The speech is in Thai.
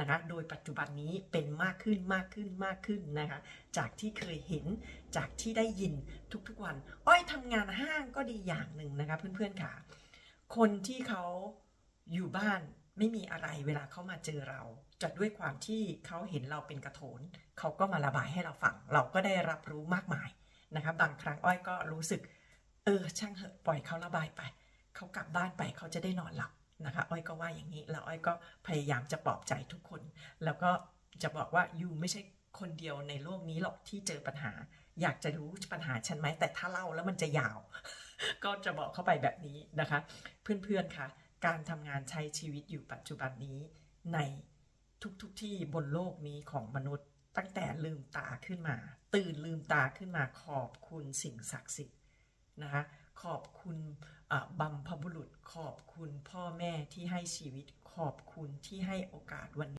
นะคะโดยปัจจุบันนี้เป็นมากขึ้นมากขึ้นมากขึ้นนะคะจากที่เคยเห็นจากที่ได้ยินทุกๆวัน อ้อยทำงานห้างก็ดีอย่างหนึ่งนะคะเพื่อนๆค่ะ คนที่เขาอยู่บ้านไม่มีอะไรเวลาเขามาเจอเราจะด้วยความที่เขาเห็นเราเป็นกระโถนเขาก็มาระบายให้เราฟัง เราก็ได้รับรู้มากมายนะคะบางครั้งอ้อยก็รู้สึก เออช่างเหอะปล่อยเขาระบายไป เขากลับบ้านไปเขาจะได้นอนหลับ นะคะอ้อยก็ว่าอย่างนี้แล้วอ้อยก็พยายามจะปลอบใจทุกคน แล้วก็จะบอกว่ายูไม่ใช่คนเดียวในโลกนี้หรอกที่เจอปัญหา อยากจะรู้ปัญหาฉันไหมแต่ถ้าเล่าแล้วมันจะยาว ก็จะบอกเข้าไปแบบนี้นะคะ เพื่อนๆคะการทำงานใช้ชีวิตอยู่ปัจจุบันนี้ในทุกๆทที่บนโลกนี้ของมนุษย์ตั้งแต่ลืมตาขึ้นมา ตื่นลืมตาขึ้นมาขอบคุณสิ่งศักดิ์สิทธิ์นะคะขอบคุณบัม อบคุณพ่อแม่ที่ให้ชีวิตขอบคุณที่ให้โอกาสวันนี้